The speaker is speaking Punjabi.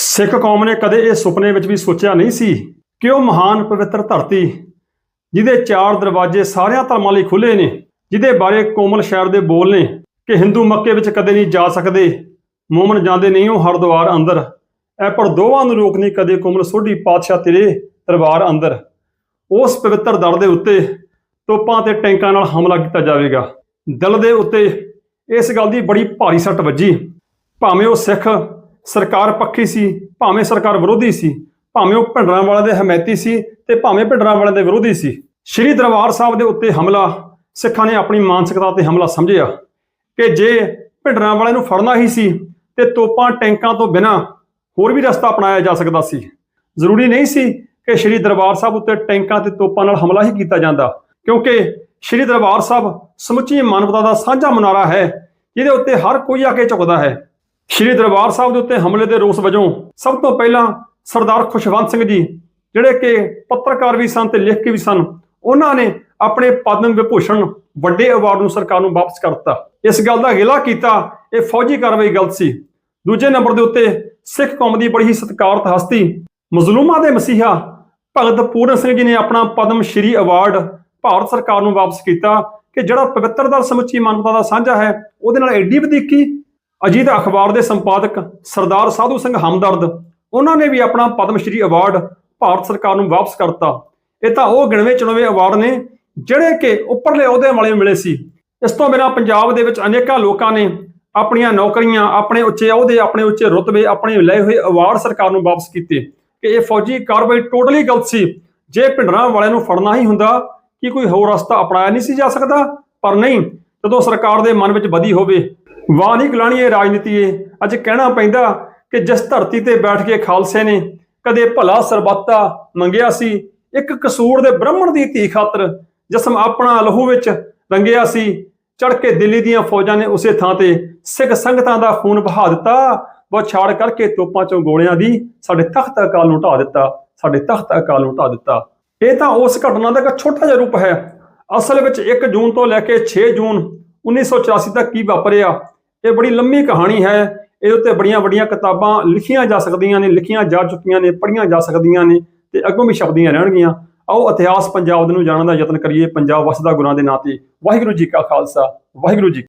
ਸਿੱਖ ਕੌਮ ਨੇ ਕਦੇ ਇਹ ਸੁਪਨੇ ਵਿੱਚ ਵੀ ਸੋਚਿਆ ਨਹੀਂ ਸੀ ਕਿ ਉਹ ਮਹਾਨ ਪਵਿੱਤਰ ਧਰਤੀ, ਜਿਹਦੇ ਚਾਰ ਦਰਵਾਜ਼ੇ ਸਾਰਿਆਂ ਧਰਮਾਂ ਲਈ ਖੁੱਲੇ ਨੇ, ਜਿਹਦੇ ਬਾਰੇ ਕੋਮਲ ਸ਼ਹਿਰ ਦੇ ਬੋਲ ਨੇ ਕਿ ਹਿੰਦੂ ਮੱਕੇ ਵਿੱਚ ਕਦੇ ਨਹੀਂ ਜਾ ਸਕਦੇ, ਮੂਮਨ ਜਾਂਦੇ ਨਹੀਂ ਉਹ ਹਰਦੁਆਰ ਅੰਦਰ। ਐ ਪਰ ਦੋਵਾਂ ਨੂੰ ਰੋਕ ਨਹੀਂ ਕਦੇ ਕੋਮਲ ਸੋਢੀ ਪਾਤਸ਼ਾਹ ਤੇਰੇ ਦਰਬਾਰ ਅੰਦਰ। ਉਸ ਪਵਿੱਤਰ ਦਰ ਦੇ ਉੱਤੇ ਤੋਪਾਂ ਤੇ ਟੈਂਕਾਂ ਨਾਲ ਹਮਲਾ ਕੀਤਾ ਜਾਵੇਗਾ। ਦਿਲ ਦੇ ਉੱਤੇ ਇਸ ਗੱਲ ਦੀ ਬੜੀ ਭਾਰੀ ਸੱਟ ਵੱਜੀ। ਭਾਵੇਂ ਉਹ ਸਿੱਖ ਸਰਕਾਰ ਪੱਖੀ ਸੀ, ਭਾਵੇਂ ਸਰਕਾਰ ਵਿਰੋਧੀ ਸੀ, ਭਾਵੇਂ ਉਹ ਭਿੰਡਰਾਂ ਵਾਲਿਆਂ ਦੇ ਹਮਾਇਤੀ ਸੀ ਤੇ ਭਾਵੇਂ ਭਿੰਡਰਾਂ ਵਾਲਿਆਂ ਦੇ ਵਿਰੋਧੀ ਸੀ। ਸ਼੍ਰੀ ਦਰਬਾਰ ਸਾਹਿਬ ਦੇ ਉੱਤੇ ਹਮਲਾ, ਸਿੱਖਾਂ ਨੇ ਆਪਣੀ ਮਾਨਸਿਕਤਾ ਤੇ ਹਮਲਾ ਸਮਝਿਆ ਕਿ ਜੇ ਭਿੰਡਰਾਂ ਵਾਲਿਆਂ ਨੂੰ ਫੜਨਾ ਹੀ ਸੀ ਤੇ ਤੋਪਾਂ ਟੈਂਕਾਂ ਤੋਂ ਬਿਨਾਂ ਹੋਰ ਵੀ ਰਸਤਾ ਅਪਣਾਇਆ ਜਾ ਸਕਦਾ ਸੀ। ਜ਼ਰੂਰੀ ਨਹੀਂ ਸੀ ਕਿ ਸ਼੍ਰੀ ਦਰਬਾਰ ਸਾਹਿਬ ਉੱਤੇ ਟੈਂਕਾਂ ਤੇ ਤੋਪਾਂ ਨਾਲ ਹਮਲਾ ਹੀ ਕੀਤਾ ਜਾਂਦਾ, ਕਿਉਂਕਿ ਸ਼੍ਰੀ ਦਰਬਾਰ ਸਾਹਿਬ ਸਮੁੱਚੀ ਮਾਨਵਤਾ ਦਾ ਸਾਂਝਾ ਮਨਾਰਾ ਹੈ, ਜਿਹਦੇ ਉੱਤੇ ਹਰ ਕੋਈ ਆ ਕੇ ਝੁਕਦਾ ਹੈ। ਸ਼੍ਰੀ ਦਰਬਾਰ ਸਾਹਿਬ ਦੇ ਉੱਤੇ ਹਮਲੇ ਦੇ ਰੋਸ ਵਜੋਂ ਸਭ ਤੋਂ ਪਹਿਲਾਂ ਸਰਦਾਰ ਖੁਸ਼ਵੰਤ ਸਿੰਘ ਜੀ, ਜਿਹੜੇ ਕਿ ਪੱਤਰਕਾਰ ਵੀ ਸਨ ਤੇ ਕੇ ਵੀ ਸਨ, ਉਹਨਾਂ ਨੇ ਆਪਣੇ ਪਦਮ ਵਿਭੂਸ਼ਣ ਵੱਡੇ ਅਵਾਰਡ ਨੂੰ ਸਰਕਾਰ ਨੂੰ ਵਾਪਸ ਕਰ ਦਿੱਤਾ। ਇਸ ਗੱਲ ਦਾ ਗਿਲਾ ਕੀਤਾ, ਇਹ ਫੌਜੀ ਕਾਰਵਾਈ ਗਲਤ ਸੀ। ਦੂਜੇ ਨੰਬਰ ਦੇ ਉੱਤੇ ਸਿੱਖ ਕੌਮ ਦੀ ਬੜੀ ਹੀ ਸਤਿਕਾਰਤ ਹਸਤੀ ਮਜ਼ਲੂਮਾਂ ਦੇ ਮਸੀਹਾ ਭਗਤ ਪੂਰਨ ਸਿੰਘ ਜੀ ਨੇ ਆਪਣਾ ਪਦਮ ਸ਼੍ਰੀ ਅਵਾਰਡ ਭਾਰਤ ਸਰਕਾਰ ਨੂੰ ਵਾਪਸ ਕੀਤਾ, ਕਿ ਜਿਹੜਾ ਪਵਿੱਤਰਤਾ ਸਮੁੱਚੀ ਮਾਨਵਤਾ ਦਾ ਸਾਂਝਾ ਹੈ, ਉਹਦੇ ਨਾਲ ਐਡੀ ਵਧੀਕੀ ਅਜੀਤ ਅਖਬਾਰ ਦੇ ਸੰਪਾਦਕ ਸਰਦਾਰ ਸਾਧੂ ਸਿੰਘ ਹਮਦਰਦ, ਉਹਨਾਂ ਨੇ ਵੀ ਆਪਣਾ ਪਦਮ ਸ਼੍ਰੀ ਅਵਾਰਡ ਭਾਰਤ ਸਰਕਾਰ ਨੂੰ ਵਾਪਸ ਕਰਤਾ। ਇਹ ਤਾਂ ਉਹ ਗਿਣਵੇਂ ਚੁਣਵੇਂ ਅਵਾਰਡ ਨੇ ਜਿਹੜੇ ਕਿ ਉੱਪਰਲੇ ਅਹੁਦਿਆਂ ਵਾਲੇ ਨੂੰ ਮਿਲੇ ਸੀ। ਇਸ ਤੋਂ ਬਿਨਾਂ ਪੰਜਾਬ ਦੇ ਵਿੱਚ ਅਨੇਕਾਂ ਲੋਕਾਂ ਨੇ ਆਪਣੀਆਂ ਨੌਕਰੀਆਂ ਆਪਣੇ ਉੱਚੇ ਅਹੁਦੇ, ਆਪਣੇ ਉੱਚੇ ਰੁਤਬੇ, ਆਪਣੇ ਲਏ ਹੋਏ ਅਵਾਰਡ ਸਰਕਾਰ ਨੂੰ ਵਾਪਸ ਕੀਤੇ। ਕਿ ਇਹ ਫੌਜੀ ਕਾਰਵਾਈ ਟੋਟਲੀ ਗਲਤ ਸੀ। ਜੇ ਭਿੰਡਰਾਂ ਵਾਲਿਆਂ ਨੂੰ ਫੜਨਾ ਹੀ ਹੁੰਦਾ, ਕਿ ਕੋਈ ਹੋਰ ਰਸਤਾ ਅਪਣਾਇਆ ਨਹੀਂ ਸੀ ਜਾ ਸਕਦਾ? ਪਰ ਨਹੀਂ, ਜਦੋਂ ਸਰਕਾਰ ਦੇ ਮਨ ਵਿੱਚ ਬਦੀ ਹੋਵੇ ਵਾਹ ਨਹੀਂ ਗਲਾਣੀ ਇਹ ਰਾਜਨੀਤੀ ਏ ਅੱਜ ਕਹਿਣਾ ਪੈਂਦਾ ਕਿ ਜਿਸ ਧਰਤੀ ਤੇ ਬੈਠ ਕੇ ਖਾਲਸੇ ਨੇ ਕਦੇ ਭਲਾ ਸਰਬੱਤਾ ਮੰਗਿਆ ਸੀ, ਇੱਕ ਕਸੂਰ ਦੇ ਬ੍ਰਾਹਮਣ ਦੀ ਧੀ ਖਾਤਰ ਜਿਸਮ ਆਪਣਾ ਲਹੂ ਵਿੱਚ ਰੰਗਿਆ ਸੀ ਚੜ ਕੇ ਦਿੱਲੀ ਦੀਆਂ ਫੌਜਾਂ ਨੇ ਉਸੇ ਥਾਂ ਤੇ ਸਿੱਖ ਸੰਗਤਾਂ ਦਾ ਖੂਨ ਵਹਾ ਦਿੱਤਾ ਉਹ ਕਰਕੇ ਤੋਪਾਂ ਚੋਂ ਗੋਲਿਆਂ ਦੀ ਸਾਡੇ ਤਖਤ ਅਕਾਲ ਨੂੰ ਢਾ ਦਿੱਤਾ, ਸਾਡੇ ਤਖਤ ਅਕਾਲ ਨੂੰ ਢਾ ਦਿੱਤਾ। ਇਹ ਤਾਂ ਉਸ ਘਟਨਾ ਦਾ ਇੱਕ ਛੋਟਾ ਜਿਹਾ ਰੂਪ ਹੈ। ਅਸਲ ਵਿੱਚ 1 ਜੂਨ ਤੋਂ ਲੈ ਕੇ 6 ਜੂਨ 1984 ਤੱਕ ਕੀ ਵਾਪਰਿਆ? ਇਹ ਬੜੀ ਲੰਮੀ ਕਹਾਣੀ ਹੈ। ਇਹਦੇ ਉੱਤੇ ਬੜੀਆਂ ਵੱਡੀਆਂ ਕਿਤਾਬਾਂ ਲਿਖੀਆਂ ਜਾ ਸਕਦੀਆਂ ਨੇ, ਲਿਖੀਆਂ ਜਾ ਚੁੱਕੀਆਂ ਨੇ, ਪੜ੍ਹੀਆਂ ਜਾ ਸਕਦੀਆਂ ਨੇ ਤੇ ਅੱਗੋਂ ਵੀ ਛਪਦੀਆਂ ਰਹਿਣਗੀਆਂ। ਆਓ ਇਤਿਹਾਸ ਪੰਜਾਬ ਨੂੰ ਜਾਣਨ ਦਾ ਯਤਨ ਕਰੀਏ। ਪੰਜਾਬ ਵਸਦਾ ਗੁਰਾਂ ਦੇ ਨਾਂ ਤੇ। ਵਾਹਿਗੁਰੂ ਜੀ ਕਾ ਖਾਲਸਾ, ਵਾਹਿਗੁਰੂ ਜੀ